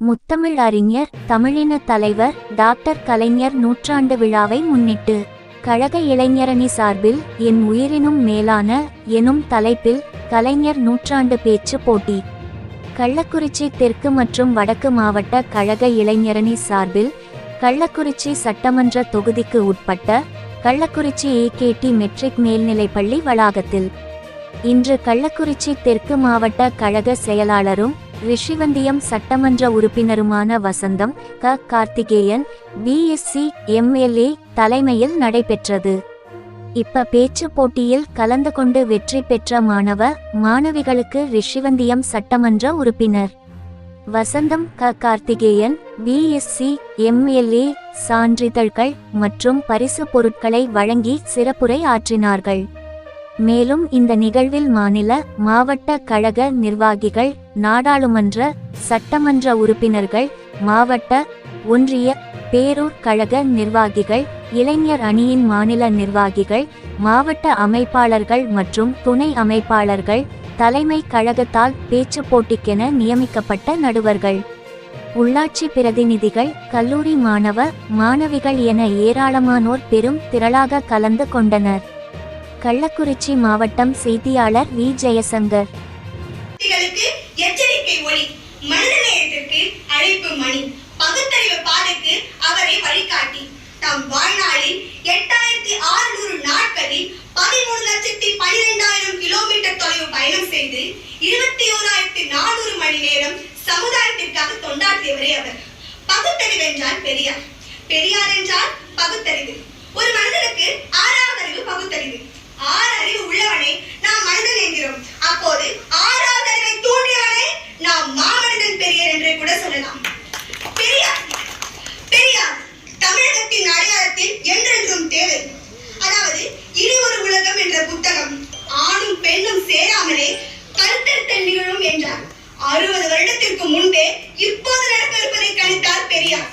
முத்தமிழ் அறிஞர் தமிழின தலைவர் டாக்டர் கலைஞர் நூற்றாண்டு விழாவை முன்னிட்டு கழக இளைஞரணி சார்பில் என் உயிரினும் மேலான எனும் தலைப்பில் கலைஞர் நூற்றாண்டு பேச்சு போட்டி. கள்ளக்குறிச்சி தெற்கு மற்றும் வடக்கு மாவட்ட கழக இளைஞரணி சார்பில் கள்ளக்குறிச்சி சட்டமன்ற தொகுதிக்கு உட்பட்ட கள்ளக்குறிச்சி ஏகேடி மெட்ரிக் மேல்நிலைப்பள்ளி வளாகத்தில். இன்று கள்ளக்குறிச்சி தெற்கு மாவட்ட கழக செயலாளரும் ரிஷிவந்தியம் சட்டமன்ற உறுப்பினருமான வசந்தம் க. கார்த்திகேயன் பிஎஸ்சி எம்எல்ஏ தலைமையில் நடைபெற்றது. இப்ப பேச்சு போட்டியில் கலந்து கொண்டு வெற்றி பெற்ற மாணவ மாணவிகளுக்கு ரிஷிவந்தியம் சட்டமன்ற உறுப்பினர். வசந்தம் க. கார்த்திகேயன் பிஎஸ்சி எம்எல்ஏ சான்றிதழ்கள் மற்றும் பரிசு பொருட்களை வழங்கி சிறப்புரை ஆற்றினார்கள். மேலும் இந்த நிகழ்வில் மாநில மாவட்ட கழக நிர்வாகிகள் நாடாளுமன்ற சட்டமன்ற உறுப்பினர்கள் மாவட்ட ஒன்றிய பேரூர் கழக நிர்வாகிகள் இளைஞர் அணியின் மாநில நிர்வாகிகள் மாவட்ட அமைப்பாளர்கள் மற்றும் துணை அமைப்பாளர்கள் தலைமை கழகத்தால் பேச்சு போட்டிக்கென நியமிக்கப்பட்ட நடுவர்கள். உள்ளாட்சி பிரதிநிதிகள் கல்லூரி மாணவ மாணவிகள் என ஏராளமானோர் பெரும் திரளாக கலந்து கொண்டனர். கள்ளக்குறிச்சி மாவட்டம் செய்தியாளர் வி. ஜெயசங்கர். எச்சரிக்கை ஒளி மனிதநேயத்திற்கு அழைப்பு மணி. பகுத்தறிவு பாதைக்கு அவரை வழிகாட்டி. தம் வாழ்நாளில் எட்டாயிரத்தி ஆறுநூறு நாட்களில் பதிமூணு லட்சத்தி பனிரெண்டாயிரம் கிலோமீட்டர் தொலைவு பயணம் செய்து இருபத்தி ஓராயிரத்தி நானூறு மணி நேரம் சமுதாயத்திற்காக தொண்டாற்றியவரே அவர். பகுத்தறிவு என்றால் பெரியார். பெரியார் என்றால் பகுத்தறிவு. ஒரு மனிதனுக்கு ஆறாவது அறிவு பகுத்தறிவு. ஆறு அறிவு உள்ளவனை நாம் மனிதன் என்கிறோம். அப்போது ஆறாவது அறிவை தூண்டியவனை நாம் மாமனிதன் பெரியர் என்றே கூட சொல்லலாம். பெரியார் பெரியார் தமிழகத்தின் அடையாளத்தில் என்றென்றும் தேவை. அதாவது இனி ஒரு உலகம் என்ற புத்தகம். ஆணும் பெண்ணும் சேராமலே கருத்தரித்தல் நிகழும் என்றார். அறுபது வருடத்திற்கு முன்பே இப்போது நடக்க இருப்பதை கணித்தார் பெரியார்.